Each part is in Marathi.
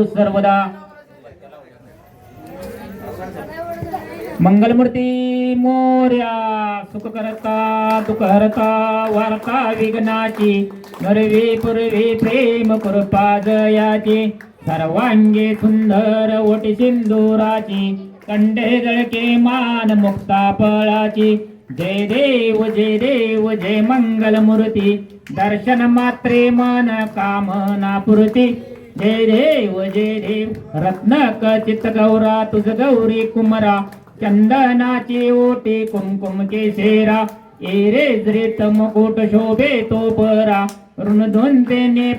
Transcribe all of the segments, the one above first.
शिव सर्वदा मंगलमूर्ती मोर्या सुख करता दुख हरता वार्ता विघ्नाची नरवी पूर्वी प्रेम कृपा जयाची सर्वांगी सुंदर ओटी सिंदुराची कंडे जळके मान मुक्ता पळाची. जय देव जय देव जय मंगलमूर्ती दर्शन मात्रे मन कामना पुरती जय देव जय देव रत्नक चित्त गौरा तुझ गौरी कुमरा. चंदनाची ओटी कुमकुम केसेरा एरे जरीत मुकुट शोभे तो परा. ऋण धुंदेने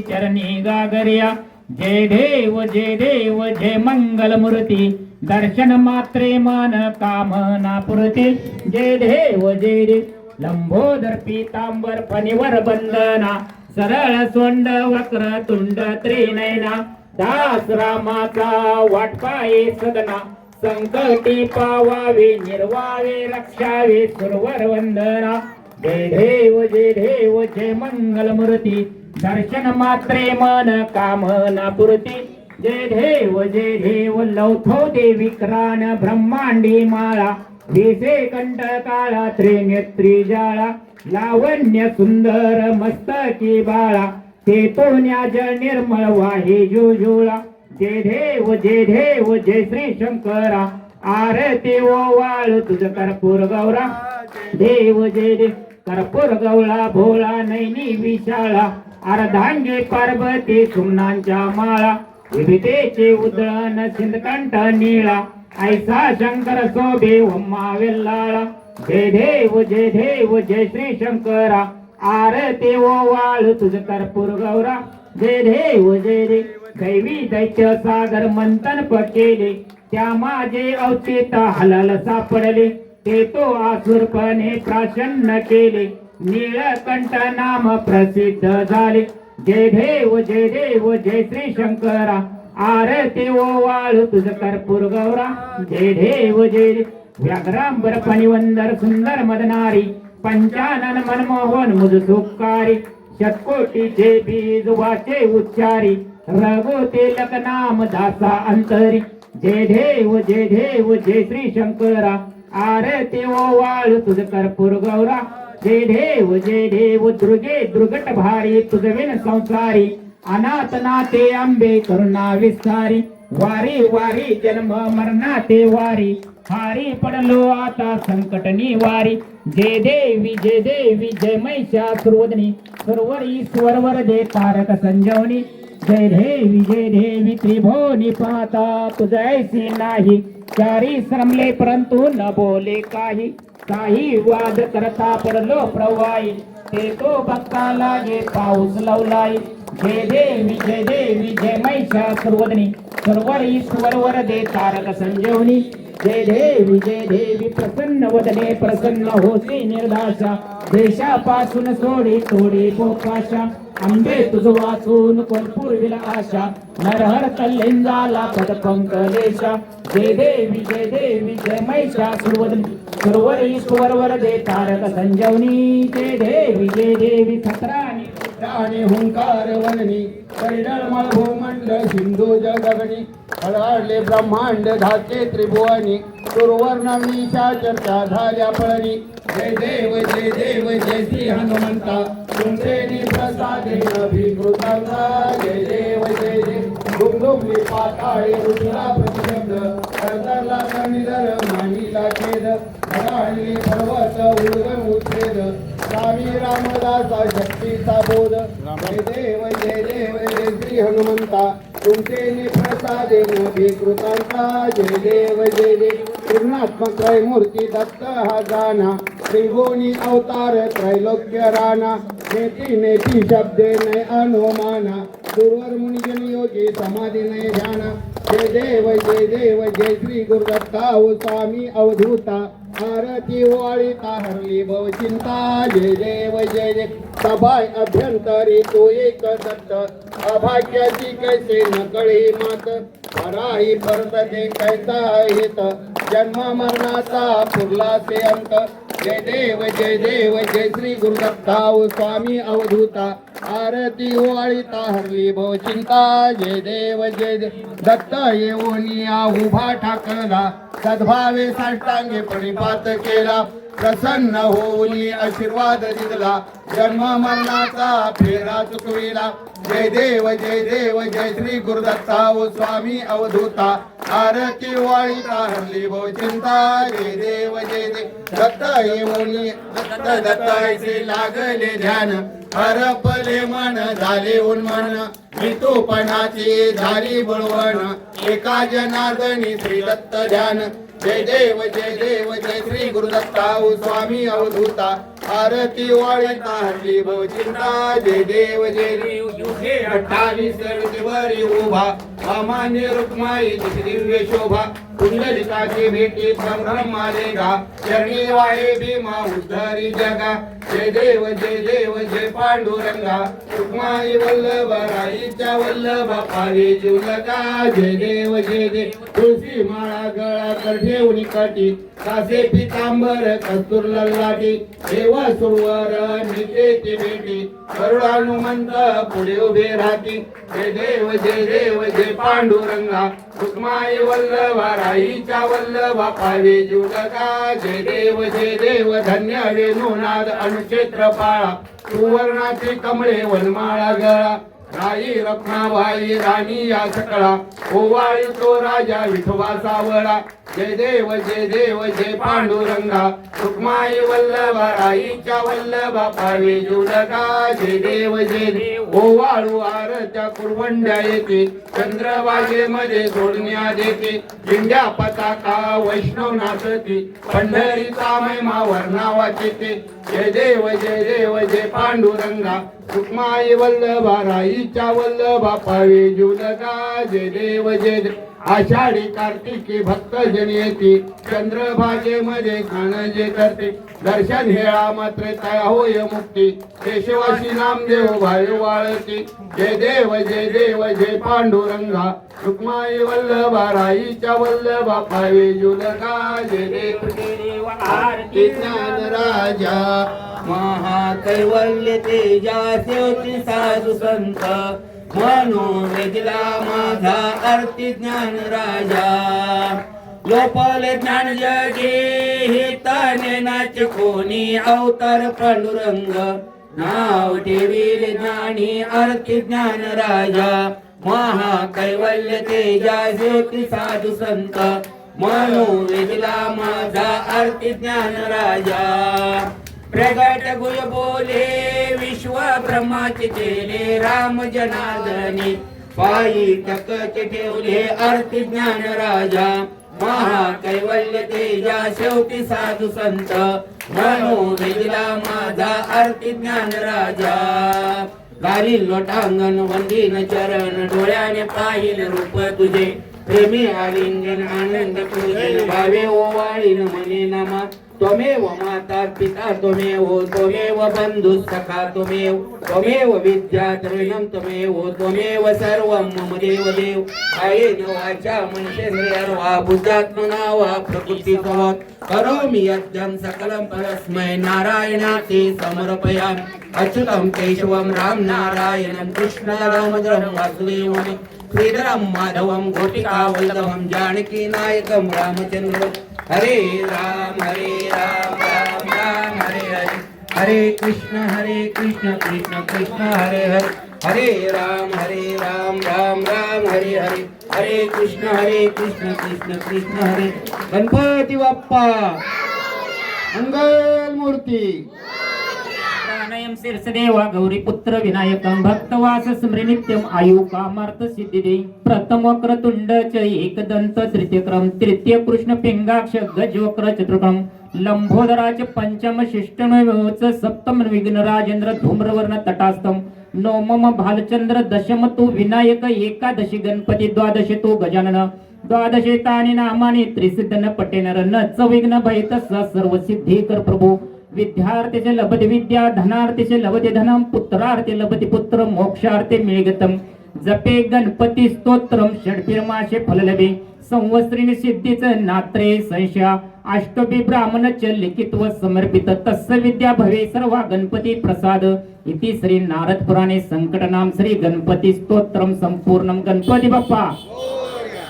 चरणी गागर्या जय देव जय देव जय मंगलमूर्ती दर्शन मात्रे मन कामना पुरती जय देव जय देव लंबोदर पीतांबर फणीवर बंदना. सरळ सोंड वक्र तुंड त्रिनयना. दास रामाचा वाटपाये सदना. संकटी पावावे निर्वावे रक्षावे सुरवर वंदना. जय देव जय देव जय मंगलमूर्ती दर्शन मात्रे मन कामना पुरती जय देव जय देव लौथो देवी क्राण ब्रह्मांडी माळा. दिसे कंठ काळा त्रिनेत्री जाळा लावण्य सुंदर मस्तकी बाळा ते तोण्याज निर्मळ वाहे जुजुळा जे देव जे देव जय श्री शंकरा आरती ओवाळ तुझ कर्पूर गौरा. देव जय देव कर्पूर गवळा भोळा नैनी विशाळा अर्धांगी पार्वती सुमनांच्या माळा. विभितेचे उदळण सिंधकंठ निळा. ऐसा शंकर सोबे उम्मा वेल्लाळा जय देव जय देव जय श्री शंकरा. आरती ओ वाळ तुझ कर्पूर गौरा. जय देव जय देव दैवी दैत्य सागर मंथन पकेले. त्या माझे औचित हलाल सापडले. ते तो आसुरपणे प्राशन्न केले. नीळकंठ नाम प्रसिद्ध झाले. जय देव जय देव जय श्री शंकरा. आरती ओवाळ तुझ कर्पूर गौरा. जय देव जय व्याघ्रांबर पणिवंदर सुंदर मदनारी. पंचानन मनमोहन मुज सुकारी शतकोटीचे बीज वाचे उच्चारी. रघो तेलक नाम दासा अंतरी. जय देव जय देव जय श्री शंकरा. आरती ओवाळ तुझ कर्पूर गौरा. जय देव जय देव दुर्गे दुर्गट भारी तुझ विन संसारी. अनाथ नाते आंबे करुणा विस्तारी. वारी वारी जन्म मरणाते वारी. हारी पडलो आता संकट निवारी जय देवी जय देवी जय महिषासुरवदनी सर्वर ईश्वर वरदे तारक संजवनी. जय देवी जय देवी त्रिभुवनी पाहता तुझ्याशी नाही. चारी श्रमले परंतु न बोले काही. काही वाद करता पडलो प्रवाही. ते तो भक्ता लागे पाऊस लवलाई जय देवी जय देवी जय महिषासुरवदनी सर्वर ईश्वर वरदे तारक संजीवनी. जय देवी जय देवी प्रसन्न वदने प्रसन्न होती निर्दाशा देशापासून सोडी तोडी पोकाशा आंबे तुझ वाचून कोण पूर्वीला आशा. नरहर कल्लेंजाला पद पंकलेशा जय देवी जय देवी जय महिषा सुरवदनी सर्वर ईश्वर वरदे तारक संजीवनी. जय देवी जय देवी सतराणी. आणि हुंकार वननी परिणळ भूमंड सिंधू जगगणी फळाडले ब्रह्मांड धाके त्रिभुवनी सुरवर्णमीच्या चर्चा झाल्या पळणी जय देव जय देव जय श्री हनुमंता. तुमचे प्रसादे अभिकृतांचा जय देव जय देव. डुंडुंबी पाताळे रुद्रा प्रतिशब्द करतरला कणिदर मानिला छेद फळाडले पर्वत उर्गम उच्छेद स्वामी रामदासा शक्तीचा बोध. जय देव जय देव जय श्री हनुमंता. तुमचे प्रसादे कृतांता. जय देव जय देव. पूर्णात्मक मूर्ती दत्त हा गाना त्रिभुवनी अवतार त्रैलोक्य राणा. नेती नेती शब्दे नय अनुमाना. दुर्वर मुनिजन योगी समाधी नय ध्याना. जय देव जय देव जय श्री गुरुदत्ता. स्वामी अवधूता. आरती वाळीता हरली भव चिंता जय देव जय जय सभाय अभ्यंतरी तो एक दत्त. अभाग्याची कैसे नकळी मात? पराही परत ते कैसा हित? जन्म मरणाचा पुरला ते अंत. जय देव जय देव जय श्री गुरुदत्ताव स्वामी अवधूता. आरती ओवाळीता हरली भव चिंता. जय देव जय देव दत्त येऊनिया उभा ठाकला सद्भावे साष्टांगे परिपात केला. प्रसन्न होऊनी आशीर्वाद दिला जन्म मरणाचा फेरा चुकविला. जय देव जय देव जय श्री गुरुदत्ता ओ स्वामी अवधूता. आरती वाळीता हरली भव चिंता. जय देव जय देव दत्त येऊनी दत्त दत्त लागले ध्यान. हरपले मन झाले उन्मन. वितोपणाची झाली बळवण. एका जनार्दनी श्री दत्त ध्यान. जय देव जय देव जय श्री गुरुदत्ता स्वामी अवधूता. आरती वाळी हरली भव जय देव जय देव युगे अठ्ठावीस वरी उभा. अमान्य रुक्माई दिव्य शोभा. कुंडलिकाची भेटी ब्रह्मालेगा चरणी वाहे भीमा उद्धरी जगा जय देव जय देव जय पांडुरंगा रुक्माई वल्लभ राईच्या वल्लभ पावे जीवलगा जय देव जय देव तुळशी माळा गळा कर ठेवून काठी कासे पितांबर कस्तूर लल्लाटी देव सुरवर निते ते भेटी करुणानुमंत पुढे उभे राहती जय देव जय देव जय पांडुरंगा रुक्माई वल्लभ साईच्या वल्लभ पावे जीवलगा जय देव जय देव धन्य वेणुनाद अनुक्षेत्र पाळा सुवर्णाची कमळे वनमाळा गळा. राई रत्नाबाई राणी या सकळा. ओवाळी तो राजा विठोबा सावळा जय देव जय देव जय पांडुरंगा. रुक्माई वल्लभा राईच्या वल्लभा पावे जुडका जय देव जय देव. ओवाळू आरत्या कुरवंड्या येते. चंद्रभागेमध्ये सोडण्या देते. झेंड्या पताका वैष्णव नाचते पंढरीचा महिमा वर्णावाचे ते जय देव जय देव जय पांडुरंगा. रुक्माई वल्लभा राईच्या वल्लभा पावे जुलगा जय देव जय देव आषाढी कार्तिकी भक्त जन येते. चंद्रभागेमध्ये स्नान जे करते दर्शन हेळा मात्र तया होय मुक्ती. केशवाशी नामदेव भाई वाळती. जय देव जय देव जय पांडुरंगा. रुक्माई वल्लभा राईच्या वल्लभा पावे देव. जय देव आरती ज्ञान राजा. महाकैवल्य तेजा शेवटी साधू संत मनोवेदिला माझा आरती ज्ञान राजा लोपले ज्ञान जगे हिताने नाच कोणी अवतार पांडुरंग नाव ठेवील ज्ञानी आरती ज्ञान राजा महाकैवल्य तेजा ज्योती साधू संत मनोवेदिला माझा आरती ज्ञान राजा. प्रगट गुय बोले विश्व ब्रह्माचे केले राम जनार्दनी. पायी टकचे ठेवले आरती ज्ञान राजा. महाकैवल्य तेजा शेवटी साधू संत. मनो माझा आरती ज्ञान राजा. गाली लोटांगण वंदीन चरण डोळ्याने पाहिल रूप तुझे. प्रेमी आलिंगन आनंद पूजन भावे ओवाळीन म्हणे नमा. त्वमेव माता पिता त्वमेव त्वमेव बंधु सखा त्वमेव त्वमेव विद्या त्रिणं त्वमेव त्वमेव सर्वं मम देव देव कायेन वाचा मनसेन्द्रियर्वा बुद्धात्मना वा प्रकृतितो करोमि यज्ञं सकलं परस्मै नारायणाते समर्पयामि। अच्युतं केशवं राम नारायणं कृष्ण रामचन्द्रं वासुदेवं श्रीधरं माधवं गोपिका वल्लभं जानकी नायकं हरे राम हरे राम राम राम हरे हरे। हरे कृष्ण हरे कृष्ण कृष्ण कृष्ण हरे हरे। हरे राम हरे राम राम राम हरे हरे। हरे कृष्ण हरे कृष्ण कृष्ण कृष्ण हरे। गणपती बाप्पा मंगल मूर्ती प्राणयं शीर्षदेवा गौरीपुत्र विनायकं भक्तवास स्मृनित्यम आयु कामार्थ सिद्धिदे प्रथम क्रतुंड च एकदंत तृतीयक्रम तृतीय कृष्ण पिंगाक्ष गजवक्र चतुर्क्रम लंबोदराच पंचम शिष्टनवच सप्तम विघ्न राजेंद्र धूम्रवर्ण तटास्तम नवमम भालचंद्र दशम तो विनायक एकादशी गणपती द्वादशी तो गजानन द्वादशे तानि नामाने त्रिसिद्धन पटेनर न च विघ्न भयत स सर्व सिद्धीकर प्रभू। विद्यार्थीचे लभते विद्या धनार्थीचे लभते धनम पुत्रार्थी लभते पुत्र मोक्षार्थे मिळगतम जपे गणपती स्तोत्रम षडफिरमाशे फललभे संवस्त्री सिद्धीच नात्रे संशया. अष्टभी ब्राह्मण च लिखित व समर्पित. तस्य विद्या भवे सर्वा गणपती प्रसाद. इति श्री नारद पुराणे संकटनाम श्री गणपती स्तोत्रम संपूर्ण गणपती बाप्पा!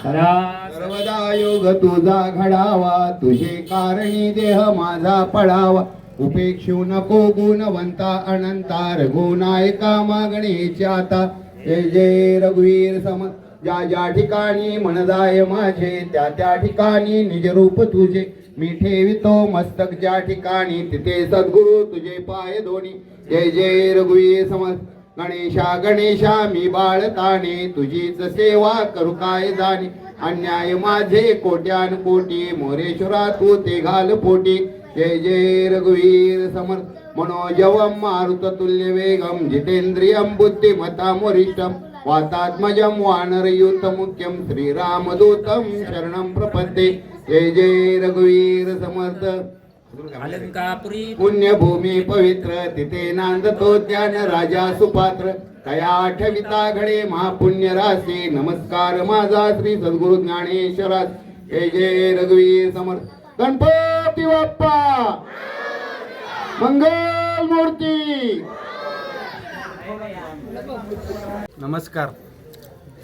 सर्वदा योग तुझा घडावा. तुझे कारणी देह माझा पडावा उपेक्षू नको गुणवंता अनंता रघुनायका मागणीची आता. जय जय रघुवीर सम ज्या ज्या ठिकाणी मनदाय माझे त्या त्या ठिकाणी निज रूप तुझे. मी ठेवितो मस्तक ज्या ठिकाणी तिथे सद्गुरु तुझे पाय दोन्ही जय जय रघुवीर समज गणेशा गणेशा मी बाळताने तुझीच सेवा करू काय जाणे. अन्याय माझे कोट्यान कोटी मोरेश्वरा तू ते घाल पोटी जय जय रघुवीर समर्थ मनोजवम मारुत तुल्य वेगम जितेंद्रियम बुद्धिमताम वरिष्ठम वातात्मजम वानरयुत मुख्यम श्रीरामदूतम शरणम प्रपद्ये. जय जय रघुवीर समर्थ. पुण्यभूमी पवित्र तिथे नांदतो ज्ञान राजा सुपात्र. कया आठविता घडे महापुण्य राशी नमस्कार माझा श्री सद्गुरु ज्ञानेश्वरास. जय जय रघुवीर समर्थ. गणपती बाप्पा. मंगल मूर्ती नमस्कार.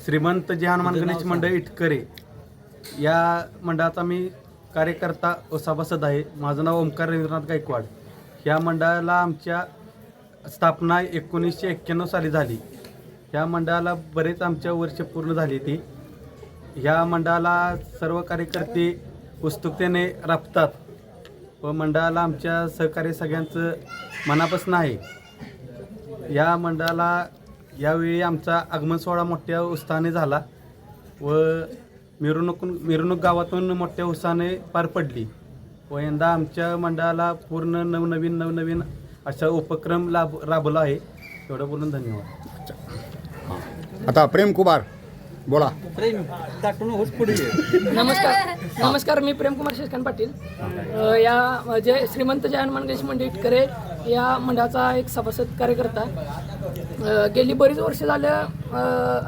श्रीमंत जे हनुमान गणेश मंडळ इटकरे. या मंडळाचा मी कार्यकर्ता व सभासद आहे. माझं नाव ओंकार रवींद्रनाथ गायकवाड. या मंडळाला आमच्या स्थापना एकोणीसशे एक्क्याण्णव साली झाली. या मंडळाला बरेच आमच्या वर्ष पूर्ण झाली ती. ह्या मंडळाला सर्व कार्यकर्ते उत्सुकतेने राबतात. व मंडळाला आमच्या सहकार्य सगळ्यांचं मनापासून आहे. या मंडळाला यावेळी आमचा आगमन सोहळा मोठ्या उत्साहाने झाला व मिरवणूक मिरवणूक गावातून मोठ्या उत्साहाने पार पडली. व यंदा आमच्या मंडळाला पूर्ण नवनवीन नवनवीन अशा उपक्रम लाभ राबवला आहे. एवढं बोलून धन्यवाद. आता प्रेम कुमार. बोला. नमस्कार. नमस्कार मी प्रेमकुमार शशिकांत पाटील. अ, या म्हणजे श्रीमंत जय हनुमान गणेश मंडळ इटकरे या मंडळाचा एक सभासद कार्यकर्ता. अ, गेली बरीच वर्ष झालं अ,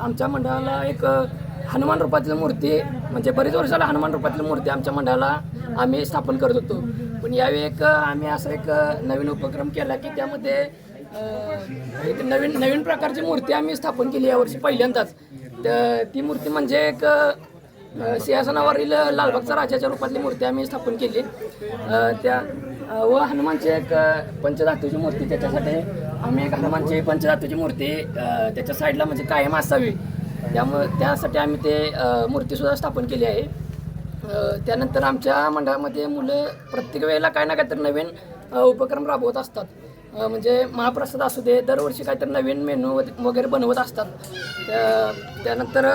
आमच्या मंडळाला एक अ, हनुमान रूपातली मूर्ती म्हणजे बरीच वर्ष झालं हनुमान रूपातली मूर्ती आमच्या मंडळाला आम्ही स्थापन करत होतो. पण यावेळी एक अ, आम्ही असं एक अ, नवीन उपक्रम केला की त्यामध्ये अ, एक नवीन नवीन प्रकारची मूर्ती आम्ही स्थापन केली यावर्षी पहिल्यांदाच. ती मूर्ती म्हणजे एक सिंहासनावरील लालबागचा राजाच्या रूपातली मूर्ती आम्ही स्थापन केली. त्या व हनुमानची एक पंचधातूची मूर्ती त्याच्यासाठी आम्ही एक हनुमानची पंचधातूची मूर्ती त्याच्या साईडला म्हणजे कायम असावी. त्यामुळे त्यासाठी आम्ही ते मूर्तीसुद्धा स्थापन केली आहे. त्यानंतर आमच्या मंडळामध्ये मुलं प्रत्येक वेळेला काही ना काहीतरी नवीन उपक्रम राबवत असतात. म्हणजे महाप्रसाद असू दे दरवर्षी काहीतरी नवीन मेनू वगैरे बनवत असतात. त्यानंतर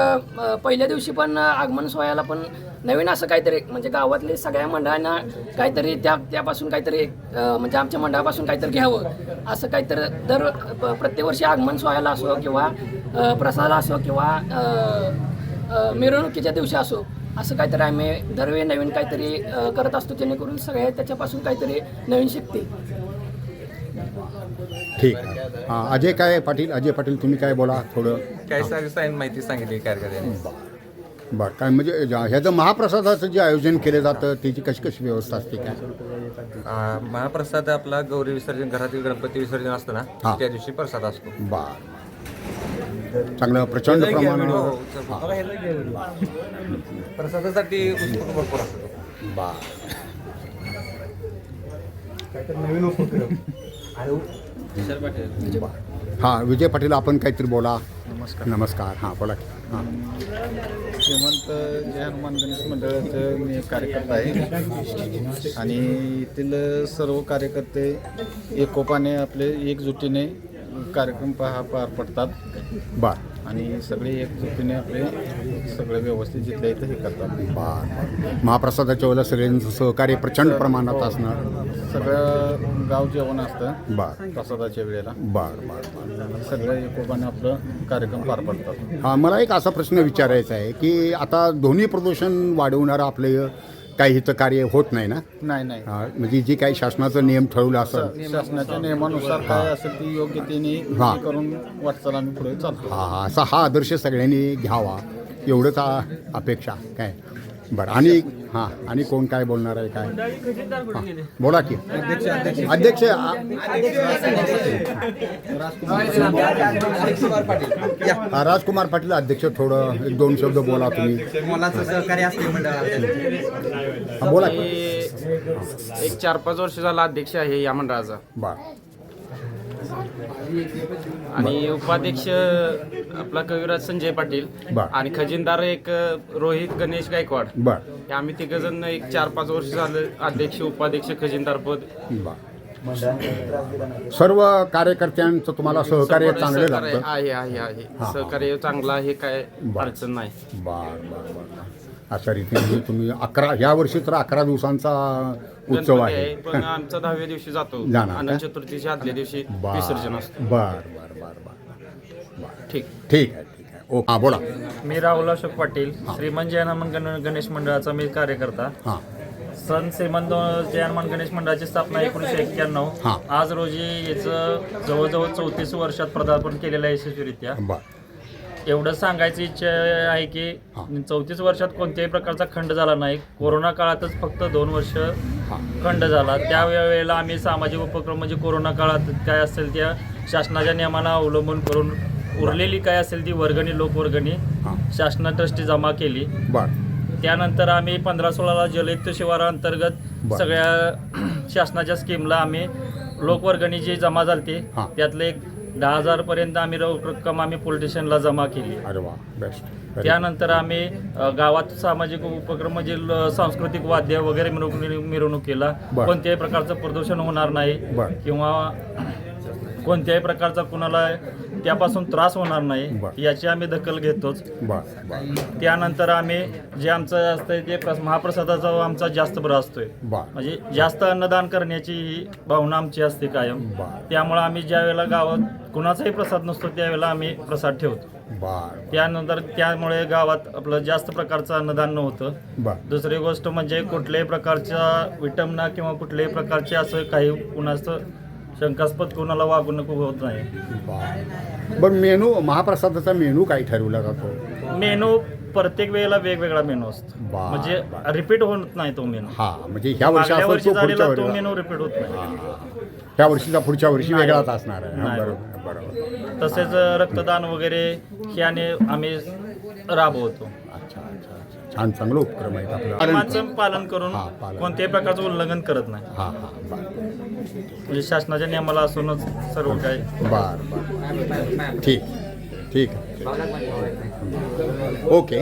पहिल्या दिवशी पण आगमन सोहळ्याला पण नवीन असं काहीतरी म्हणजे गावातले सगळ्या मंडळांना काहीतरी त्या त्यापासून काहीतरी म्हणजे आमच्या मंडळापासून काहीतरी घ्यावं. असं काहीतरी दर प्रत्येक वर्षी आगमन सोहळ्याला असो किंवा अ, प्रसाद असो किंवा मिरवणुकीच्या दिवशी असो असं काहीतरी आम्ही दरवेळी नवीन काहीतरी करत असतो जेणेकरून सगळे त्याच्यापासून काहीतरी नवीन शिकते ठीक आहे. हां अजय काय पाटील अजय पाटील तुम्ही काय बोला थोडं. काय सगळी सांग माहिती सांगितली कार्यकर्त्यांनी बरं. काय म्हणजे ज्या- ह्याचं महाप्रसादाचं जे आयोजन केलं जातं त्याची कशी कशी व्यवस्था असते काय? महाप्रसाद आपला गौरी विसर्जन घरातील गणपती विसर्जन असतं ना हा. त्या दिवशी प्रसाद असतो. बर. चांगलं प्रचंड प्रमाणात हो, चल. प्रसादासाठी भरपूर असतो. बर. हां विजय पाटील आपण काहीतरी बोला. नमस्कार. नमस्कार. हां बोला की. हां. श्रीमंत जय हनुमान गणेश मंडळाचं मी एक कार्यकर्ता आहे. आणि येथील सर्व कार्यकर्ते एकोपाने आपले एकजुटीने कार्यक्रम पहा पार पडतात. बर. आणि सगळे एकजुटीने आपले सगळे व्यवस्थित जिथल्या इथं हे करतात. बर. महाप्रसादाच्या वेळेला सगळ्यांचं सहकार्य प्रचंड प्रमाणात असणार. सगळं गाव जेवण असतं बर. प्रसादाच्या वेळेला. बर बर सगळ्या एकोपाने आपलं कार्यक्रम पार पडतात. हा मला एक असा प्रश्न विचारायचा आहे की आता ध्वनी प्रदूषण वाढवणारं आपलं काही हिचं कार्य होत नाही ना? नाही नाही. हा, म्हणजे जी काही शासनाचा नियम ठरवला असेल. शासनाच्या नियमानुसार काय असेल ती योग्य तेने हा. हे करून वाटचाल आम्ही पुढे चालतो. हा हा. असा हा आदर्श सगळ्यांनी घ्यावा. एवढंच आ- अपेक्षा. काय? बरं. आणि हां आणि कोण काय बोलणार आहे काय? हां, बोला की. अध्यक्ष आ- हा, राजकुमार पाटील अध्यक्ष थोडं एक दोन शब्द बोला तुम्ही. मोलाचं सहकार्य असते मंडळाला हा, बोला. की एक चार पाच वर्ष झाला अध्यक्ष आहे या मंडळाचा बर आणि उपाध्यक्ष आपला कविराज संजय पाटील बर. आणि खजिनदार एक रोहित गणेश गायकवाड. बर हे आम्ही तिघ जण एक चार पाच वर्ष झालं अध्यक्ष उपाध्यक्ष खजिनदार पद. बर सर्व कार्यकर्त्यांचं तुम्हाला सहकार्य चांगलं लागतं. आहे आहे आहे. हा. सहकार्य चांगलं आहे काय बर. अडचण नाही. बर बर बर. बर. अशा रीतीने तुम्ही अकरा या वर्षी तर अकरा दिवसांचा उत्सव गणपती आहे. पण आमचा दहाव्या दिवशी जातो. जाणार का? अनंत चतुर्थीच्या आदल्या दिवशी बर विसर्जन असतं. बर बर बर बर बर. ठीक. ठीक आहे ठीक आहे. ओ हां बोला. मी राहुल अशोक पाटील श्रीमंत जयनमन गण गणेश मंडळाचा मी कार्यकर्ता. हां. सन श्रीमंत जयनमन गणेश मंडळाची स्थापना एकोणीसशे एक्क्याण्णव. हा. आज रोजी याचं जवळजवळ चौतीस वर्षात पदार्पण केलेलं आहे यशस्वीरित्या. बर. एवढं सांगायची इच्छा आहे की. चौतीस वर्षात कोणत्याही प्रकारचा खंड झाला नाही. कोरोना काळातच फक्त दोन वर्ष. खंड झाला. त्या वेळेला आम्ही सामाजिक उपक्रम म्हणजे कोरोना काळात काय असेल त्या शासनाच्या नियमांना अवलंबून करून उरलेली काय असेल ती वर्गणी लोकवर्गणी हां. शासना ट्रस्टी जमा केली. बर. त्यानंतर आम्ही पंधरा सोळाला जलयुक्त शिवाराअंतर्गत. सगळ्या शासनाच्या स्कीमला आम्ही लोकवर्गणी जी जमा झाली. त्यातले एक दहा हजारपर्यंत आम्ही रोख रक्कम आम्ही पोलीस स्टेशनला जमा केली अरे वा बेस्ट त्यानंतर आम्ही अ, गावात सामाजिक उपक्रम म्हणजे ल- सांस्कृतिक वाद्य वगैरे मिरवणूक मिरवणुकीला बर. कोणत्याही प्रकारचं प्रदूषण होणार नाही बर. किंवा कोणत्याही प्रकारचा कुणाला त्यापासून त्रास होणार नाही. याची आम्ही दखल घेतोच. त्यानंतर आम्ही जे आमचं असतंय ते प्रस- महाप्रसादाचा आमचा जास्त बरं असतोय. म्हणजे जास्त अन्नदान करण्याची ही भावना आमची असते कायम. त्यामुळे आम्ही ज्या वेळेला गावात कुणाचाही प्रसाद नसतो त्यावेळेला आम्ही प्रसाद ठेवतो. त्यानंतर त्यामुळे गावात आपलं जास्त प्रकारचं अन्नदान नव्हतं. दुसरी गोष्ट म्हणजे कुठल्याही प्रकारच्या विटंबना किंवा कुठल्याही प्रकारचे असं काही कुणाचं शंकास्पद कोणाला वागणूक होत नाही. बर बरं मेनू महाप्रसादाचा मेनू काय ठरवला जातो? मेनू प्रत्येक वेळेला वेगवेगळा मेनू असतो. बा- म्हणजे बा. रिपीट होत नाही तो मेनू. हा म्हणजे ह्या वर्षी मागल्या वर्षी तो पुढच्या झालेला तो वर्षी मेनू रिपीट होत नाही. ह्या वर्षीचा पुढच्या वर्षी. वेगळाच असणार आहे. हा, नाही. बरोबर बरोबर. तसेच रक्तदान वगैरे हे आणि आम्ही राबवतो. अच्छा अच्छा. छान चांगलं उपक्रम आहे आपलं. नियमांचं पालन करून हा, पालन. कोणत्याही प्रकारचं उल्लंघन करत नाही. हा हा बर. म्हणजे शासनाच्या नियमाला असूनच सर्व काही. बर बर. ठीक ठीक आहे. ओके.